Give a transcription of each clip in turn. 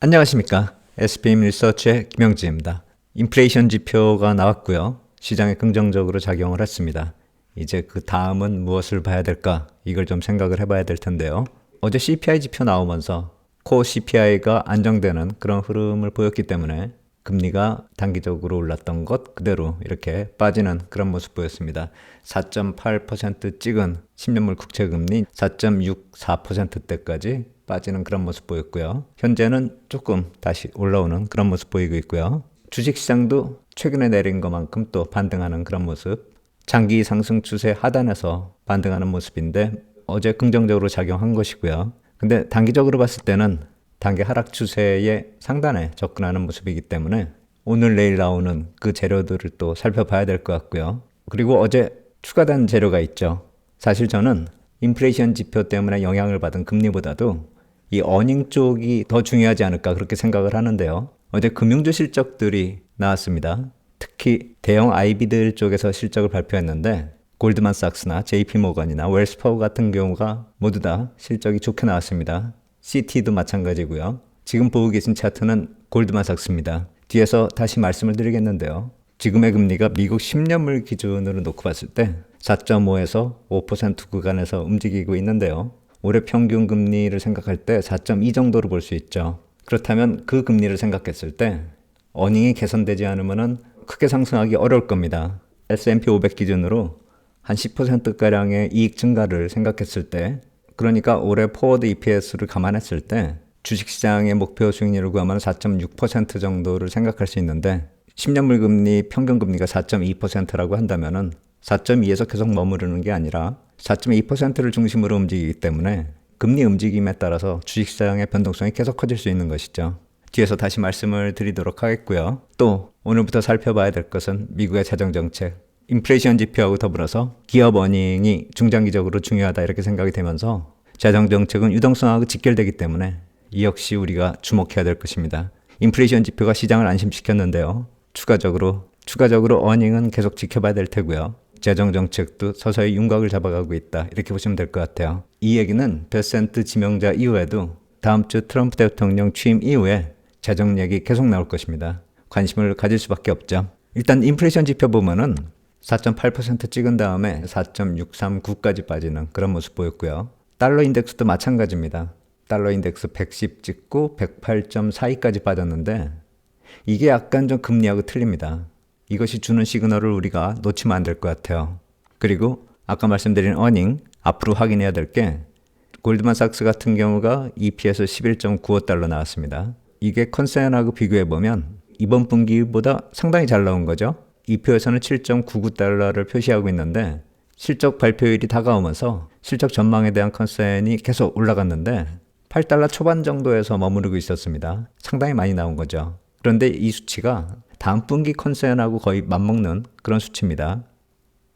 안녕하십니까. SPM 리서치의 김영지입니다. 인플레이션 지표가 나왔고요. 시장에 긍정적으로 작용을 했습니다. 이제 그 다음은 무엇을 봐야 될까? 이걸 좀 생각을 해봐야 될 텐데요. 어제 CPI 지표 나오면서 코 CPI가 안정되는 그런 흐름을 보였기 때문에 금리가 단기적으로 올랐던 것 그대로 이렇게 빠지는 그런 모습 보였습니다. 4.8% 찍은 10년물 국채 금리 4.64%대까지 빠지는 그런 모습 보였고요. 현재는 조금 다시 올라오는 그런 모습 보이고 있고요. 주식 시장도 최근에 내린 것만큼 또 반등하는 그런 모습. 장기 상승 추세 하단에서 반등하는 모습인데 어제 긍정적으로 작용한 것이고요. 근데 단기적으로 봤을 때는 단기 하락 추세의 상단에 접근하는 모습이기 때문에 오늘 내일 나오는 그 재료들을 또 살펴봐야 될 것 같고요. 그리고 어제 추가된 재료가 있죠. 사실 저는 인플레이션 지표 때문에 영향을 받은 금리보다도 이 어닝 쪽이 더 중요하지 않을까 그렇게 생각을 하는데요. 어제 금융주 실적들이 나왔습니다. 특히 대형 IB들 쪽에서 실적을 발표했는데 골드만삭스나 JP모건이나 웰스퍼거 같은 경우가 모두 다 실적이 좋게 나왔습니다. CT도 마찬가지고요. 지금 보고 계신 차트는 골드만삭스입니다. 뒤에서 다시 말씀을 드리겠는데요. 지금의 금리가 미국 10년물 기준으로 놓고 봤을 때 4.5에서 5% 구간에서 움직이고 있는데요. 올해 평균 금리를 생각할 때 4.2 정도로 볼 수 있죠. 그렇다면 그 금리를 생각했을 때 어닝이 개선되지 않으면 크게 상승하기 어려울 겁니다. S&P 500 기준으로 한 10%가량의 이익 증가를 생각했을 때 그러니까 올해 포워드 EPS를 감안했을 때 주식시장의 목표 수익률을 구하면 4.6% 정도를 생각할 수 있는데 10년물 금리 평균 금리가 4.2%라고 한다면은 4.2에서 계속 머무르는 게 아니라 4.2%를 중심으로 움직이기 때문에 금리 움직임에 따라서 주식시장의 변동성이 계속 커질 수 있는 것이죠. 뒤에서 다시 말씀을 드리도록 하겠고요. 또 오늘부터 살펴봐야 될 것은 미국의 재정정책, 인플레이션 지표하고 더불어서 기업 어닝이 중장기적으로 중요하다 이렇게 생각이 되면서 재정정책은 유동성하고 직결되기 때문에 이 역시 우리가 주목해야 될 것입니다. 인플레이션 지표가 시장을 안심시켰는데요. 추가적으로 추가적으로 어닝은 계속 지켜봐야 될 테고요. 재정 정책도 서서히 윤곽을 잡아가고 있다. 이렇게 보시면 될 것 같아요. 이 얘기는 베센트 지명자 이후에도 다음 주 트럼프 대통령 취임 이후에 재정 얘기 계속 나올 것입니다. 관심을 가질 수밖에 없죠. 일단 인플레이션 지표 보면은 4.8% 찍은 다음에 4.639까지 빠지는 그런 모습 보였고요. 달러 인덱스도 마찬가지입니다. 달러 인덱스 110 찍고 108.42까지 빠졌는데 이게 약간 좀 금리하고 틀립니다. 이것이 주는 시그널을 우리가 놓치면 안 될 것 같아요. 그리고 아까 말씀드린 어닝 앞으로 확인해야 될 게 골드만삭스 같은 경우가 EPS 11.95달러 나왔습니다. 이게 컨센하고 비교해 보면 이번 분기보다 상당히 잘 나온 거죠. 이표에서는 7.99달러를 표시하고 있는데 실적 발표일이 다가오면서 실적 전망에 대한 컨센이 계속 올라갔는데 8달러 초반 정도에서 머무르고 있었습니다. 상당히 많이 나온 거죠. 그런데 이 수치가 다음 분기 컨센하고 거의 맞먹는 그런 수치입니다.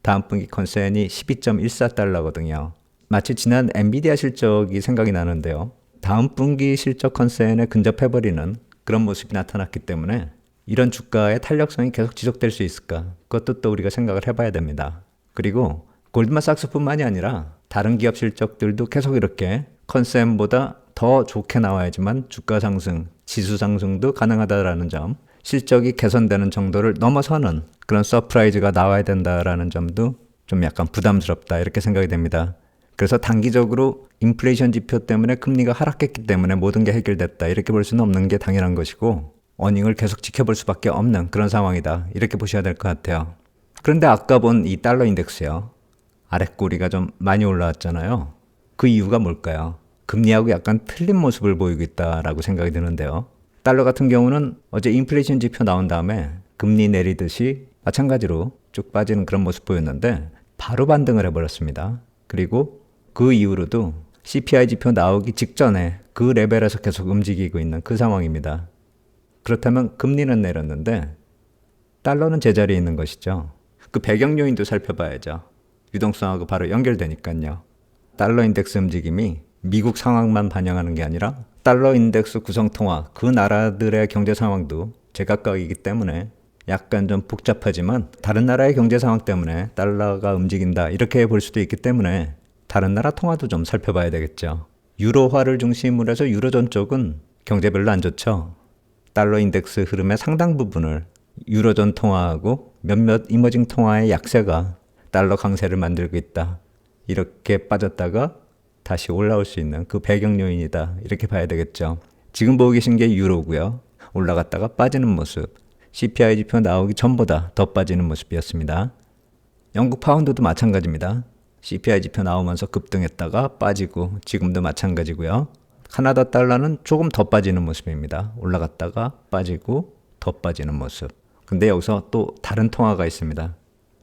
다음 분기 컨센이 12.14달러거든요. 마치 지난 엔비디아 실적이 생각이 나는데요. 다음 분기 실적 컨센에 근접해버리는 그런 모습이 나타났기 때문에 이런 주가의 탄력성이 계속 지속될 수 있을까? 그것도 또 우리가 생각을 해봐야 됩니다. 그리고 골드만삭스뿐만이 아니라 다른 기업 실적들도 계속 이렇게 컨센보다 더 좋게 나와야지만 주가 상승, 지수 상승도 가능하다라는 점, 실적이 개선되는 정도를 넘어서는 그런 서프라이즈가 나와야 된다라는 점도 좀 약간 부담스럽다 이렇게 생각이 됩니다. 그래서 단기적으로 인플레이션 지표 때문에 금리가 하락했기 때문에 모든 게 해결됐다 이렇게 볼 수는 없는 게 당연한 것이고 어닝을 계속 지켜볼 수밖에 없는 그런 상황이다 이렇게 보셔야 될 것 같아요. 그런데 아까 본 이 달러 인덱스요. 아랫꼬리가 좀 많이 올라왔잖아요. 그 이유가 뭘까요? 금리하고 약간 틀린 모습을 보이고 있다라고 생각이 드는데요. 달러 같은 경우는 어제 인플레이션 지표 나온 다음에 금리 내리듯이 마찬가지로 쭉 빠지는 그런 모습 보였는데 바로 반등을 해버렸습니다. 그리고 그 이후로도 CPI 지표 나오기 직전에 그 레벨에서 계속 움직이고 있는 그 상황입니다. 그렇다면 금리는 내렸는데 달러는 제자리에 있는 것이죠. 그 배경 요인도 살펴봐야죠. 유동성하고 바로 연결되니까요. 달러 인덱스 움직임이 미국 상황만 반영하는 게 아니라 달러 인덱스 구성 통화 그 나라들의 경제 상황도 제각각이기 때문에 약간 좀 복잡하지만 다른 나라의 경제 상황 때문에 달러가 움직인다 이렇게 볼 수도 있기 때문에 다른 나라 통화도 좀 살펴봐야 되겠죠. 유로화를 중심으로 해서 유로존 쪽은 경제 별로 안 좋죠. 달러 인덱스 흐름의 상당 부분을 유로존 통화하고 몇몇 이머징 통화의 약세가 달러 강세를 만들고 있다. 이렇게 빠졌다가 다시 올라올 수 있는 그 배경 요인이다. 이렇게 봐야 되겠죠. 지금 보고 계신 게 유로고요. 올라갔다가 빠지는 모습. CPI 지표 나오기 전보다 더 빠지는 모습이었습니다. 영국 파운드도 마찬가지입니다. CPI 지표 나오면서 급등했다가 빠지고 지금도 마찬가지고요. 카나다 달러는 조금 더 빠지는 모습입니다. 올라갔다가 빠지고 더 빠지는 모습. 근데 여기서 또 다른 통화가 있습니다.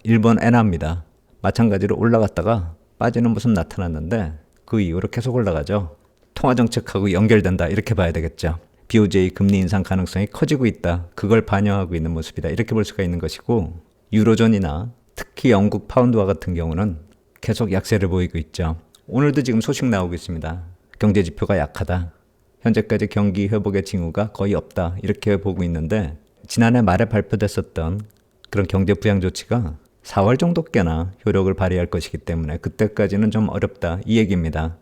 일본 엔화입니다. 마찬가지로 올라갔다가 빠지는 모습 나타났는데 그 이후로 계속 올라가죠. 통화 정책하고 연결된다 이렇게 봐야 되겠죠. BOJ 금리 인상 가능성이 커지고 있다. 그걸 반영하고 있는 모습이다. 이렇게 볼 수가 있는 것이고 유로존이나 특히 영국 파운드와 같은 경우는 계속 약세를 보이고 있죠. 오늘도 지금 소식 나오고 있습니다. 경제 지표가 약하다. 현재까지 경기 회복의 징후가 거의 없다. 이렇게 보고 있는데 지난해 말에 발표됐었던 그런 경제 부양 조치가 4월 정도께나 효력을 발휘할 것이기 때문에 그때까지는 좀 어렵다. 이 얘기입니다.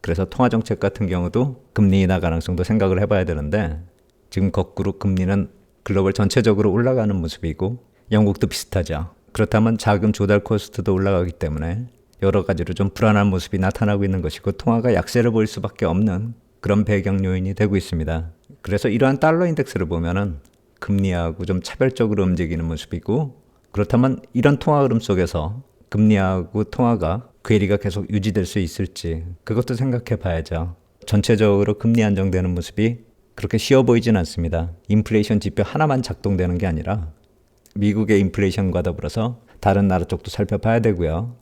그래서 통화 정책 같은 경우도 금리 인하 가능성도 생각을 해봐야 되는데 지금 거꾸로 금리는 글로벌 전체적으로 올라가는 모습이고 영국도 비슷하죠. 그렇다면 자금 조달 코스트도 올라가기 때문에 여러 가지로 좀 불안한 모습이 나타나고 있는 것이고 통화가 약세를 보일 수밖에 없는 그런 배경 요인이 되고 있습니다. 그래서 이러한 달러 인덱스를 보면은 금리하고 좀 차별적으로 움직이는 모습이고 그렇다면 이런 통화 흐름 속에서 금리하고 통화가 괴리가 계속 유지될 수 있을지 그것도 생각해 봐야죠. 전체적으로 금리 안정되는 모습이 그렇게 쉬워 보이진 않습니다. 인플레이션 지표 하나만 작동되는 게 아니라 미국의 인플레이션과 더불어서 다른 나라 쪽도 살펴봐야 되고요.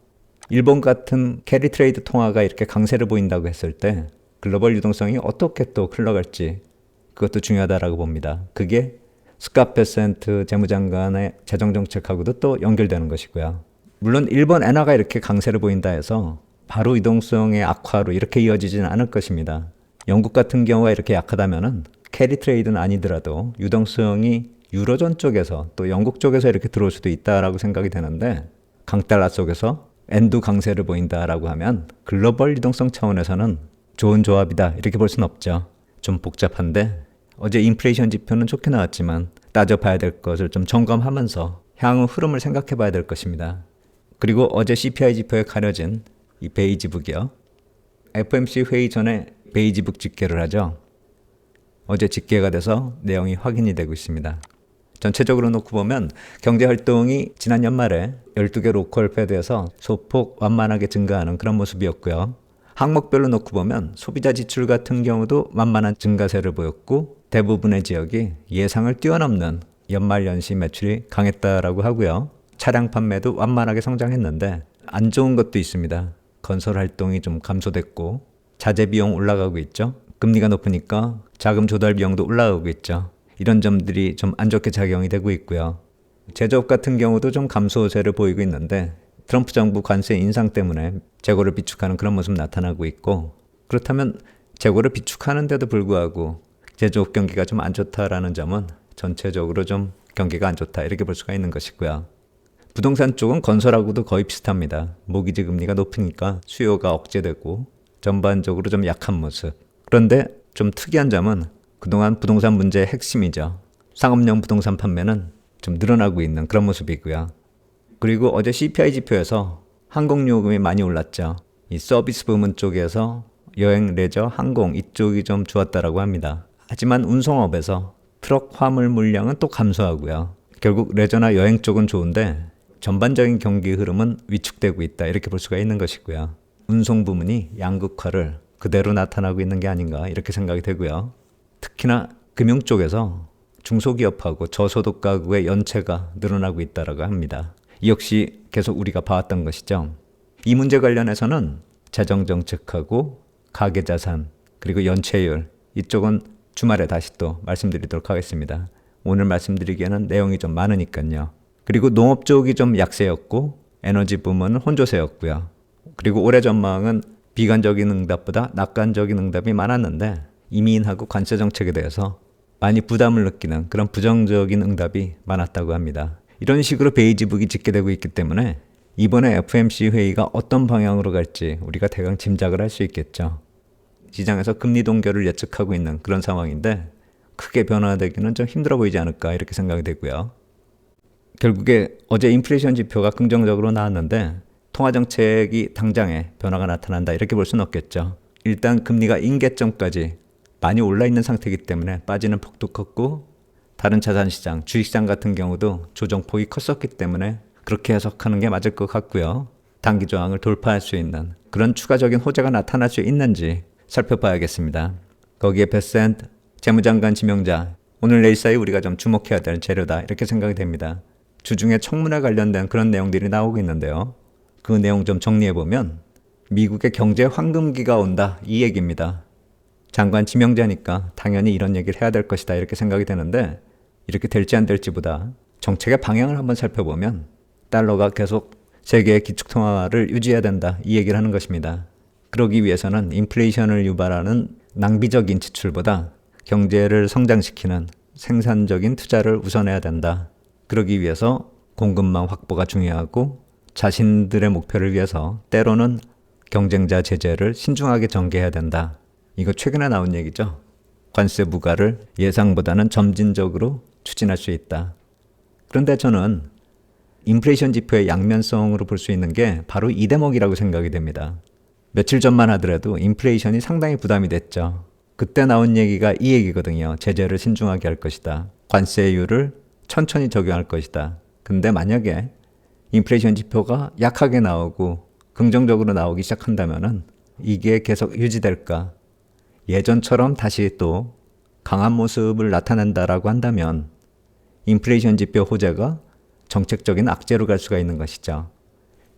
일본 같은 캐리 트레이드 통화가 이렇게 강세를 보인다고 했을 때 글로벌 유동성이 어떻게 또 흘러갈지 그것도 중요하다라고 봅니다. 그게 스카 페센트 재무장관의 재정 정책하고도 또 연결되는 것이고요. 물론 일본 엔화가 이렇게 강세를 보인다 해서 바로 이동성의 악화로 이렇게 이어지지는 않을 것입니다. 영국 같은 경우가 이렇게 약하다면은 캐리 트레이드는 아니더라도 유동성이 유로존 쪽에서 또 영국 쪽에서 이렇게 들어올 수도 있다라고 생각이 되는데 강달러 속에서 엔도 강세를 보인다라고 하면 글로벌 유동성 차원에서는 좋은 조합이다 이렇게 볼 수는 없죠. 좀 복잡한데 어제 인플레이션 지표는 좋게 나왔지만 따져봐야 될 것을 좀 점검하면서 향후 흐름을 생각해 봐야 될 것입니다. 그리고 어제 CPI 지표에 가려진 이 베이지북이요. FMC 회의 전에 베이지북 집계를 하죠. 어제 집계가 돼서 내용이 확인이 되고 있습니다. 전체적으로 놓고 보면 경제 활동이 지난 연말에 12개 로컬 패드에서 소폭 완만하게 증가하는 그런 모습이었고요. 항목별로 놓고 보면 소비자 지출 같은 경우도 만만한 증가세를 보였고 대부분의 지역이 예상을 뛰어넘는 연말 연시 매출이 강했다라고 하고요. 차량 판매도 완만하게 성장했는데 안 좋은 것도 있습니다. 건설 활동이 좀 감소됐고 자재 비용 올라가고 있죠. 금리가 높으니까 자금 조달 비용도 올라가고 있죠. 이런 점들이 좀 안 좋게 작용이 되고 있고요. 제조업 같은 경우도 좀 감소세를 보이고 있는데 트럼프 정부 관세 인상 때문에 재고를 비축하는 그런 모습 나타나고 있고 그렇다면 재고를 비축하는데도 불구하고 제조업 경기가 좀 안 좋다라는 점은 전체적으로 좀 경기가 안 좋다 이렇게 볼 수가 있는 것이고요. 부동산 쪽은 건설하고도 거의 비슷합니다. 모기지 금리가 높으니까 수요가 억제되고 전반적으로 좀 약한 모습. 그런데 좀 특이한 점은 그동안 부동산 문제의 핵심이죠. 상업용 부동산 판매는 좀 늘어나고 있는 그런 모습이고요. 그리고 어제 CPI 지표에서 항공요금이 많이 올랐죠. 이 서비스 부문 쪽에서 여행, 레저, 항공 이쪽이 좀 좋았다라고 합니다. 하지만 운송업에서 트럭 화물 물량은 또 감소하고요. 결국 레저나 여행 쪽은 좋은데 전반적인 경기 흐름은 위축되고 있다 이렇게 볼 수가 있는 것이고요. 운송 부문이 양극화를 그대로 나타나고 있는 게 아닌가 이렇게 생각이 되고요. 특히나 금융 쪽에서 중소기업하고 저소득 가구의 연체가 늘어나고 있다라고 합니다. 이 역시 계속 우리가 봐왔던 것이죠. 이 문제 관련해서는 재정 정책하고 가계 자산 그리고 연체율 이쪽은 주말에 다시 또 말씀드리도록 하겠습니다. 오늘 말씀드리기에는 내용이 좀 많으니까요. 그리고 농업 쪽이 좀 약세였고 에너지 부문은 혼조세였고요. 그리고 올해 전망은 비관적인 응답보다 낙관적인 응답이 많았는데 이민하고 관세 정책에 대해서 많이 부담을 느끼는 그런 부정적인 응답이 많았다고 합니다. 이런 식으로 베이지북이 집계되고 있기 때문에 이번에 FMC 회의가 어떤 방향으로 갈지 우리가 대강 짐작을 할 수 있겠죠. 시장에서 금리 동결을 예측하고 있는 그런 상황인데 크게 변화되기는 좀 힘들어 보이지 않을까 이렇게 생각이 되고요. 결국에 어제 인플레이션 지표가 긍정적으로 나왔는데 통화 정책이 당장에 변화가 나타난다 이렇게 볼 수는 없겠죠. 일단 금리가 임계점까지 많이 올라 있는 상태이기 때문에 빠지는 폭도 컸고 다른 자산 시장, 주식 시장 같은 경우도 조정폭이 컸었기 때문에 그렇게 해석하는 게 맞을 것 같고요. 단기 저항을 돌파할 수 있는 그런 추가적인 호재가 나타날 수 있는지 살펴봐야겠습니다. 거기에 베센트 재무장관 지명자 오늘 사이 우리가 좀 주목해야 될 재료다 이렇게 생각이 됩니다. 주중에 청문회 관련된 그런 내용들이 나오고 있는데요. 그 내용 좀 정리해 보면 미국의 경제 황금기가 온다 이 얘기입니다. 장관 지명자니까 당연히 이런 얘기를 해야 될 것이다 이렇게 생각이 되는데 이렇게 될지 안 될지보다 정책의 방향을 한번 살펴보면 달러가 계속 세계의 기축통화를 유지해야 된다 이 얘기를 하는 것입니다. 그러기 위해서는 인플레이션을 유발하는 낭비적인 지출보다 경제를 성장시키는 생산적인 투자를 우선해야 된다. 그러기 위해서 공급망 확보가 중요하고 자신들의 목표를 위해서 때로는 경쟁자 제재를 신중하게 전개해야 된다. 이거 최근에 나온 얘기죠. 관세 부과를 예상보다는 점진적으로 추진할 수 있다. 그런데 저는 인플레이션 지표의 양면성으로 볼 수 있는 게 바로 이 대목이라고 생각이 됩니다. 며칠 전만 하더라도 인플레이션이 상당히 부담이 됐죠. 그때 나온 얘기가 이 얘기거든요. 제재를 신중하게 할 것이다. 관세율을 천천히 적용할 것이다. 근데 만약에 인플레이션 지표가 약하게 나오고 긍정적으로 나오기 시작한다면은 이게 계속 유지될까? 예전처럼 다시 또 강한 모습을 나타낸다라고 한다면 인플레이션 지표 호재가 정책적인 악재로 갈 수가 있는 것이죠.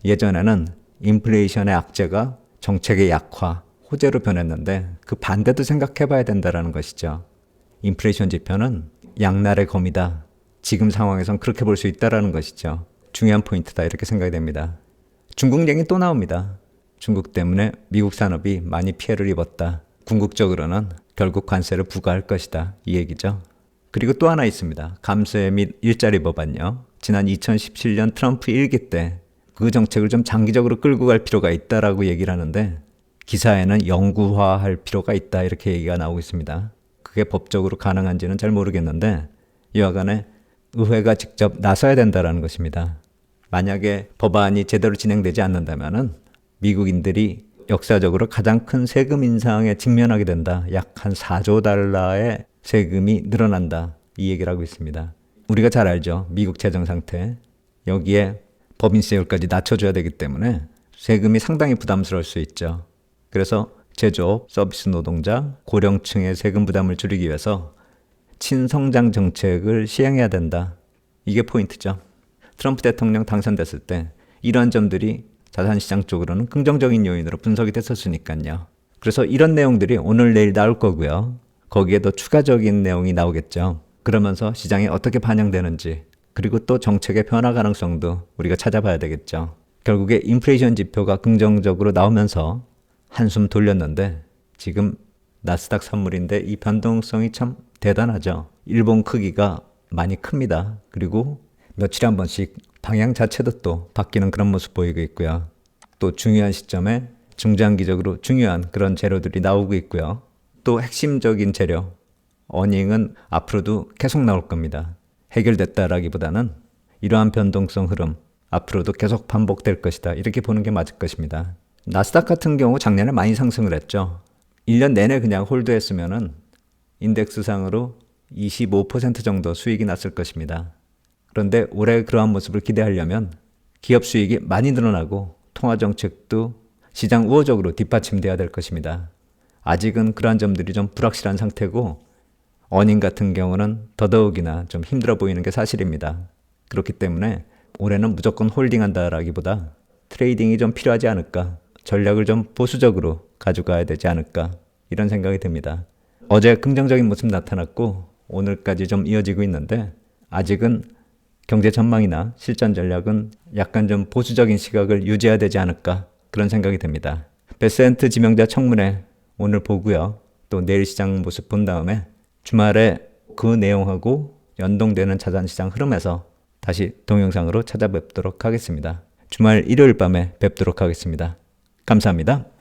예전에는 인플레이션의 악재가 정책의 약화, 호재로 변했는데 그 반대도 생각해 봐야 된다라는 것이죠. 인플레이션 지표는 양날의 검이다. 지금 상황에선 그렇게 볼 수 있다라는 것이죠. 중요한 포인트다 이렇게 생각이 됩니다. 중국 얘기 또 나옵니다. 중국 때문에 미국 산업이 많이 피해를 입었다. 궁극적으로는 결국 관세를 부과할 것이다. 이 얘기죠. 그리고 또 하나 있습니다. 감세 및 일자리 법안요. 지난 2017년 트럼프 일기 때 그 정책을 좀 장기적으로 끌고 갈 필요가 있다라고 얘기를 하는데 기사에는 영구화할 필요가 있다 이렇게 얘기가 나오고 있습니다. 그게 법적으로 가능한지는 잘 모르겠는데 이와간에 의회가 직접 나서야 된다라는 것입니다. 만약에 법안이 제대로 진행되지 않는다면은 미국인들이 역사적으로 가장 큰 세금 인상에 직면하게 된다. 약 한 4조 달러의 세금이 늘어난다. 이 얘기를 하고 있습니다. 우리가 잘 알죠. 미국 재정 상태. 여기에 법인세율까지 낮춰줘야 되기 때문에 세금이 상당히 부담스러울 수 있죠. 그래서 제조업, 서비스 노동자, 고령층의 세금 부담을 줄이기 위해서 친성장 정책을 시행해야 된다. 이게 포인트죠. 트럼프 대통령 당선됐을 때 이러한 점들이 자산시장 쪽으로는 긍정적인 요인으로 분석이 됐었으니까요. 그래서 이런 내용들이 오늘 내일 나올 거고요. 거기에 더 추가적인 내용이 나오겠죠. 그러면서 시장에 어떻게 반영되는지 그리고 또 정책의 변화 가능성도 우리가 찾아봐야 되겠죠. 결국에 인플레이션 지표가 긍정적으로 나오면서 한숨 돌렸는데 지금 나스닥 선물인데 이 변동성이 참 대단하죠. 일본 크기가 많이 큽니다. 그리고 며칠에 한 번씩 방향 자체도 또 바뀌는 그런 모습 보이고 있고요. 또 중요한 시점에 중장기적으로 중요한 그런 재료들이 나오고 있고요. 또 핵심적인 재료, 어닝은 앞으로도 계속 나올 겁니다. 해결됐다라기보다는 이러한 변동성 흐름 앞으로도 계속 반복될 것이다. 이렇게 보는 게 맞을 것입니다. 나스닥 같은 경우 작년에 많이 상승을 했죠. 1년 내내 그냥 홀드했으면은 인덱스상으로 25% 정도 수익이 났을 것입니다. 그런데 올해 그러한 모습을 기대하려면 기업 수익이 많이 늘어나고 통화 정책도 시장 우호적으로 뒷받침돼야 될 것입니다. 아직은 그러한 점들이 좀 불확실한 상태고 어닝 같은 경우는 더더욱이나 좀 힘들어 보이는 게 사실입니다. 그렇기 때문에 올해는 무조건 홀딩한다라기보다 트레이딩이 좀 필요하지 않을까, 전략을 좀 보수적으로 가져가야 되지 않을까 이런 생각이 듭니다. 어제 긍정적인 모습 나타났고 오늘까지 좀 이어지고 있는데 아직은 경제 전망이나 실전 전략은 약간 좀 보수적인 시각을 유지해야 되지 않을까 그런 생각이 듭니다. 베센트 지명자 청문회 오늘 보고요. 또 내일 시장 모습 본 다음에 주말에 그 내용하고 연동되는 자산시장 흐름에서 다시 동영상으로 찾아뵙도록 하겠습니다. 주말 일요일 밤에 뵙도록 하겠습니다. 감사합니다.